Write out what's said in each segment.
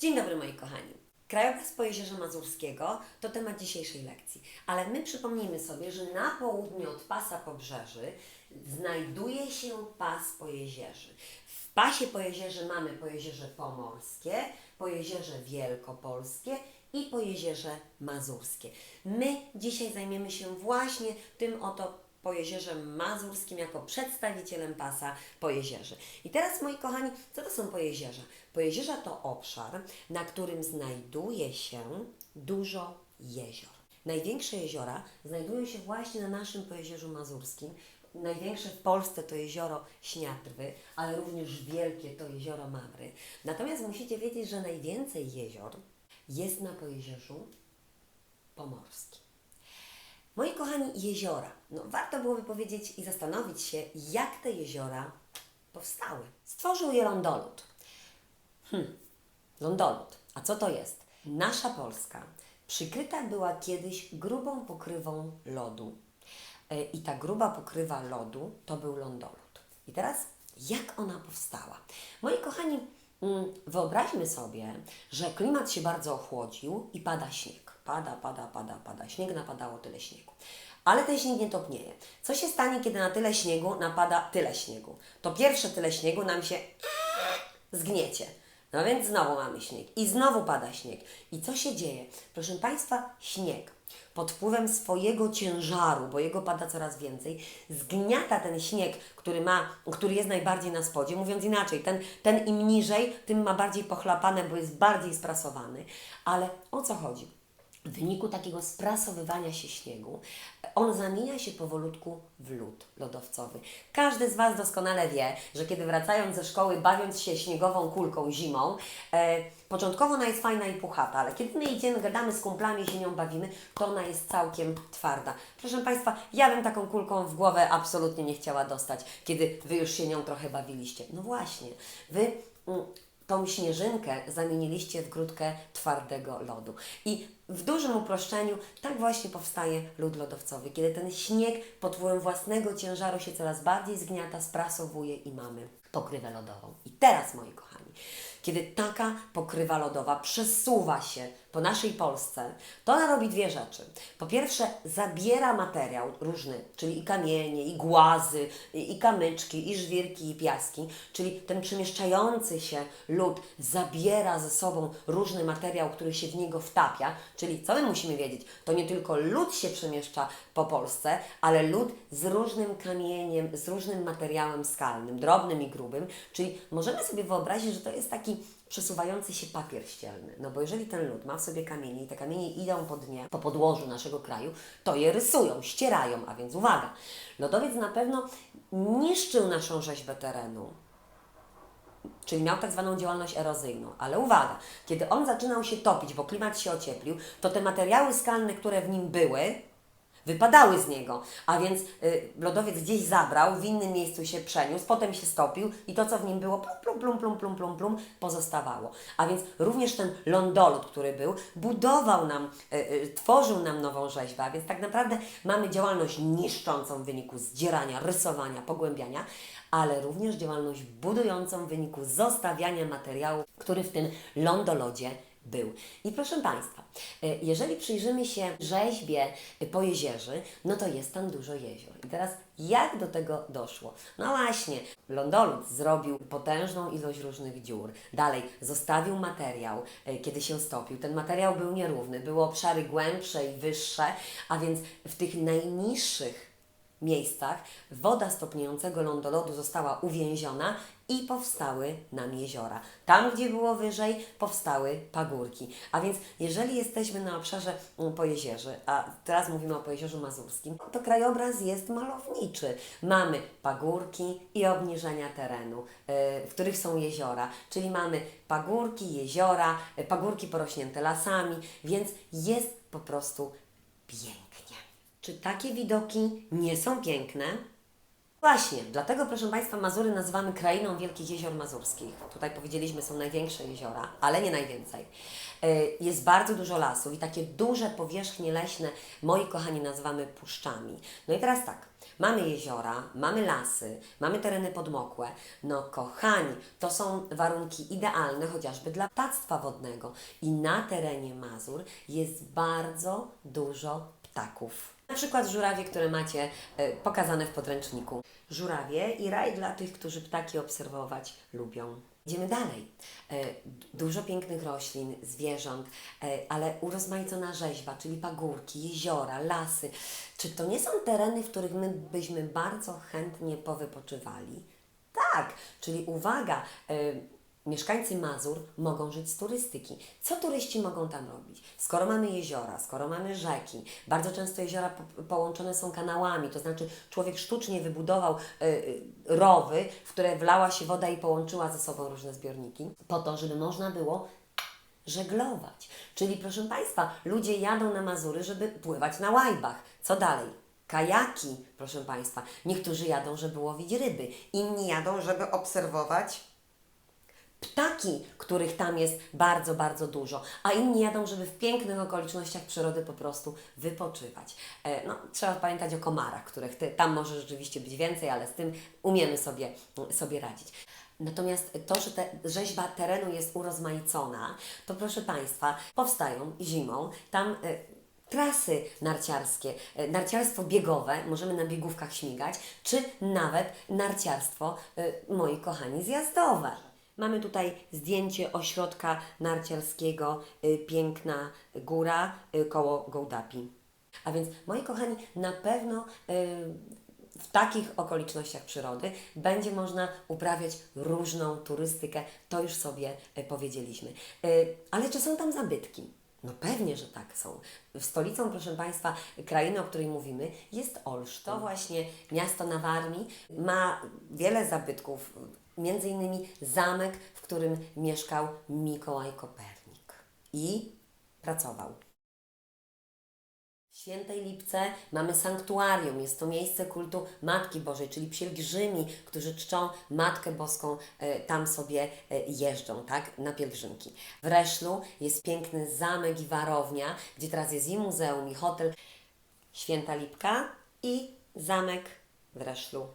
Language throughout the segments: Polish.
Dzień dobry moi kochani. Krajobraz Pojezierza Mazurskiego to temat dzisiejszej lekcji, ale my przypomnijmy sobie, że na południe od pasa pobrzeży znajduje się pas Pojezierzy. W pasie Pojezierzy mamy Pojezierze Pomorskie, Pojezierze Wielkopolskie i Pojezierze Mazurskie. My dzisiaj zajmiemy się właśnie tym oto Pojezierzem Mazurskim jako przedstawicielem pasa Pojezierzy. I teraz, moi kochani, co to są Pojezierza? Pojezierza to obszar, na którym znajduje się dużo jezior. Największe jeziora znajdują się właśnie na naszym Pojezierzu Mazurskim. Największe w Polsce to jezioro Śniatrwy, ale również wielkie to jezioro Mamry. Natomiast musicie wiedzieć, że najwięcej jezior jest na Pojezierzu Pomorskim. Jeziora. No, warto byłoby powiedzieć i zastanowić się, jak te jeziora powstały. Stworzył je lądolud. Hmm, lądolud. A co to jest? Nasza Polska przykryta była kiedyś grubą pokrywą lodu. E, I ta gruba pokrywa lodu to był lądolud. I teraz, jak ona powstała? Moi kochani, mm, wyobraźmy sobie, że klimat się bardzo ochłodził i pada śnieg. Pada, pada, pada, pada. Śnieg napadało tyle śniegu. Ale ten śnieg nie topnieje. Co się stanie, kiedy na tyle śniegu napada tyle śniegu? To pierwsze tyle śniegu nam się zgniecie. No więc znowu mamy śnieg i znowu pada śnieg. I co się dzieje? Proszę Państwa, śnieg pod wpływem swojego ciężaru, bo jego pada coraz więcej, zgniata ten śnieg, który, ma, który jest najbardziej na spodzie. Mówiąc inaczej, ten, ten im niżej, tym ma bardziej pochlapane, bo jest bardziej sprasowany. Ale o co chodzi? W wyniku takiego sprasowywania się śniegu, on zamienia się powolutku w lód lodowcowy. Każdy z Was doskonale wie, że kiedy wracając ze szkoły, bawiąc się śniegową kulką zimą, e, początkowo ona jest fajna i puchata, ale kiedy my idziemy, gadamy z kumplami, się nią bawimy, to ona jest całkiem twarda. Proszę Państwa, ja bym taką kulką w głowę absolutnie nie chciała dostać, kiedy Wy już się nią trochę bawiliście. No właśnie, Wy... Tą śnieżynkę zamieniliście w grudkę twardego lodu. I w dużym uproszczeniu tak właśnie powstaje lód lodowcowy, kiedy ten śnieg pod wpływem własnego ciężaru się coraz bardziej zgniata, sprasowuje i mamy pokrywę lodową. I teraz, moi kochani, kiedy taka pokrywa lodowa przesuwa się po naszej Polsce, to ona robi dwie rzeczy. Po pierwsze, zabiera materiał różny, czyli i kamienie, i głazy, i, i kamyczki, i żwirki, i piaski, czyli ten przemieszczający się lód zabiera ze sobą różny materiał, który się w niego wtapia, czyli co my musimy wiedzieć? To nie tylko lód się przemieszcza po Polsce, ale lód z różnym kamieniem, z różnym materiałem skalnym, drobnym i grubym, czyli możemy sobie wyobrazić, że to jest taki przesuwający się papier ścielny. No bo jeżeli ten lód ma w sobie kamienie i te kamienie idą po dnie, po podłożu naszego kraju, to je rysują, ścierają, a więc uwaga, lodowiec na pewno niszczył naszą rzeźbę terenu, czyli miał tak zwaną działalność erozyjną. Ale uwaga, kiedy on zaczynał się topić, bo klimat się ocieplił, to te materiały skalne, które w nim były, wypadały z niego, a więc y, lodowiec gdzieś zabrał, w innym miejscu się przeniósł, potem się stopił i to, co w nim było, plum, plum, plum, plum, plum, plum, pozostawało. A więc również ten lądolud, który był, budował nam, y, y, tworzył nam nową rzeźbę, a więc tak naprawdę mamy działalność niszczącą w wyniku zdzierania, rysowania, pogłębiania, ale również działalność budującą w wyniku zostawiania materiału, który w tym lądolodzie był. I proszę Państwa, e, jeżeli przyjrzymy się rzeźbie Pojezierzy, no to jest tam dużo jezior. I teraz jak do tego doszło? No właśnie, lądolud zrobił potężną ilość różnych dziur. Dalej, zostawił materiał, e, kiedy się stopił. Ten materiał był nierówny, były obszary głębsze i wyższe, a więc w tych najniższych miejscach woda stopniującego lądolodu została uwięziona i powstały nam jeziora. Tam, gdzie było wyżej, powstały pagórki. A więc jeżeli jesteśmy na obszarze mm, Pojezierzy, a teraz mówimy o Pojezierzu Mazurskim, to krajobraz jest malowniczy. Mamy pagórki i obniżenia terenu, yy, w których są jeziora, czyli mamy pagórki, jeziora, yy, pagórki porośnięte lasami, więc jest po prostu pięknie. Czy takie widoki nie są piękne? Właśnie, dlatego proszę Państwa Mazury nazywamy krainą Wielkich Jezior Mazurskich. Tutaj powiedzieliśmy są największe jeziora, ale nie najwięcej. E, Jest bardzo dużo lasów i takie duże powierzchnie leśne, moi kochani, nazywamy puszczami. No i teraz tak, Mamy jeziora, mamy lasy, mamy tereny podmokłe. No kochani, to są warunki idealne chociażby dla ptactwa wodnego. I na terenie Mazur jest bardzo dużo ptaków. Na przykład żurawie, które macie e, pokazane w podręczniku. Żurawie i raj dla tych, którzy ptaki obserwować lubią. Idziemy dalej. E, Dużo pięknych roślin, zwierząt, e, ale urozmaicona rzeźba, czyli pagórki, jeziora, lasy. Czy to nie są tereny, w których my byśmy bardzo chętnie powypoczywali? Tak, czyli uwaga, mieszkańcy Mazur mogą żyć z turystyki. Co turyści mogą tam robić? Skoro mamy jeziora, skoro mamy rzeki, bardzo często jeziora po, połączone są kanałami, to znaczy człowiek sztucznie wybudował e, rowy, w które wlała się woda i połączyła ze sobą różne zbiorniki, po to, żeby można było żeglować. Czyli proszę Państwa, ludzie jadą na Mazury, żeby pływać na łajbach. Co dalej? Kajaki, proszę Państwa. Niektórzy jadą, żeby łowić ryby, inni jadą, żeby obserwować ptaki, których tam jest bardzo, bardzo dużo, a inni jadą, żeby w pięknych okolicznościach przyrody po prostu wypoczywać. E, no, trzeba pamiętać o komarach, których ty, tam może rzeczywiście być więcej, ale z tym umiemy sobie, sobie radzić. Natomiast to, że te, rzeźba terenu jest urozmaicona, to proszę Państwa, powstają zimą tam. E, trasy narciarskie, e, narciarstwo biegowe, możemy na biegówkach śmigać, czy nawet narciarstwo, moi kochani, zjazdowe. Mamy tutaj zdjęcie ośrodka narciarskiego, y, piękna góra y, koło Gołdapi. A więc, moi kochani, na pewno y, w takich okolicznościach przyrody będzie można uprawiać różną turystykę, to już sobie powiedzieliśmy. Ale czy są tam zabytki? No pewnie, że tak są. Stolicą, proszę Państwa, krainy, o której mówimy, jest Olsztyn. To właśnie miasto na Warmii ma wiele zabytków, między innymi zamek, w którym mieszkał Mikołaj Kopernik i pracował. W Świętej Lipce mamy sanktuarium. Jest to miejsce kultu Matki Bożej, czyli pielgrzymi, którzy czczą Matkę Boską, e, tam sobie e, jeżdżą, tak, na pielgrzymki. W Reszlu jest piękny zamek i warownia, gdzie teraz jest i muzeum, i hotel. Święta Lipka i zamek w Reszlu.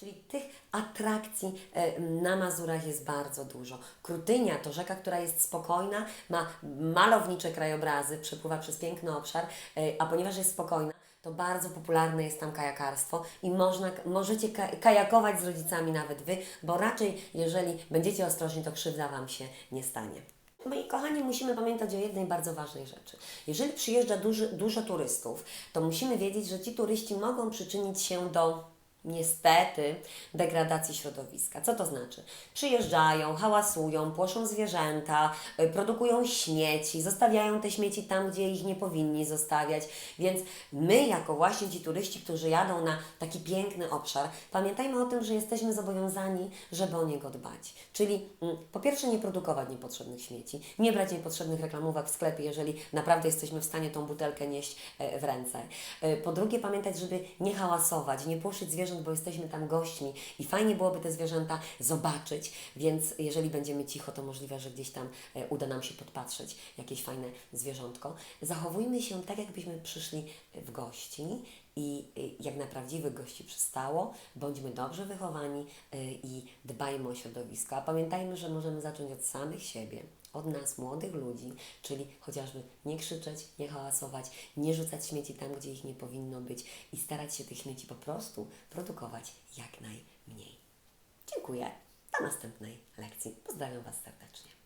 Czyli tych atrakcji e, na Mazurach jest bardzo dużo. Krutynia to rzeka, która jest spokojna, ma malownicze krajobrazy, przepływa przez piękny obszar, e, a ponieważ jest spokojna, to bardzo popularne jest tam kajakarstwo i można, możecie ka- kajakować z rodzicami nawet Wy, bo raczej jeżeli będziecie ostrożni, to krzywda Wam się nie stanie. Moi kochani, musimy pamiętać o jednej bardzo ważnej rzeczy. Jeżeli przyjeżdża duży, dużo turystów, to musimy wiedzieć, że ci turyści mogą przyczynić się do niestety degradacji środowiska. Co to znaczy? Przyjeżdżają, hałasują, płoszą zwierzęta, y, produkują śmieci, zostawiają te śmieci tam, gdzie ich nie powinni zostawiać. Więc my, jako właśnie ci turyści, którzy jadą na taki piękny obszar, pamiętajmy o tym, że jesteśmy zobowiązani, żeby o niego dbać. Czyli mm, po pierwsze nie produkować niepotrzebnych śmieci, nie brać niepotrzebnych reklamówek w sklepie, jeżeli naprawdę jesteśmy w stanie tą butelkę nieść e, w ręce. E, Po drugie pamiętać, żeby nie hałasować, nie płoszyć zwierząt, bo jesteśmy tam gośćmi i fajnie byłoby te zwierzęta zobaczyć, więc jeżeli będziemy cicho, to możliwe, że gdzieś tam e, uda nam się podpatrzeć jakieś fajne zwierzątko. Zachowujmy się tak, jakbyśmy przyszli w gości i y, jak na prawdziwych gości przystało, bądźmy dobrze wychowani y, i dbajmy o środowisko. A pamiętajmy, że możemy zacząć od samych siebie, od nas, młodych ludzi, czyli chociażby nie krzyczeć, nie hałasować, nie rzucać śmieci tam, gdzie ich nie powinno być i starać się tych śmieci po prostu produkować jak najmniej. Dziękuję. Do następnej lekcji. Pozdrawiam Was serdecznie.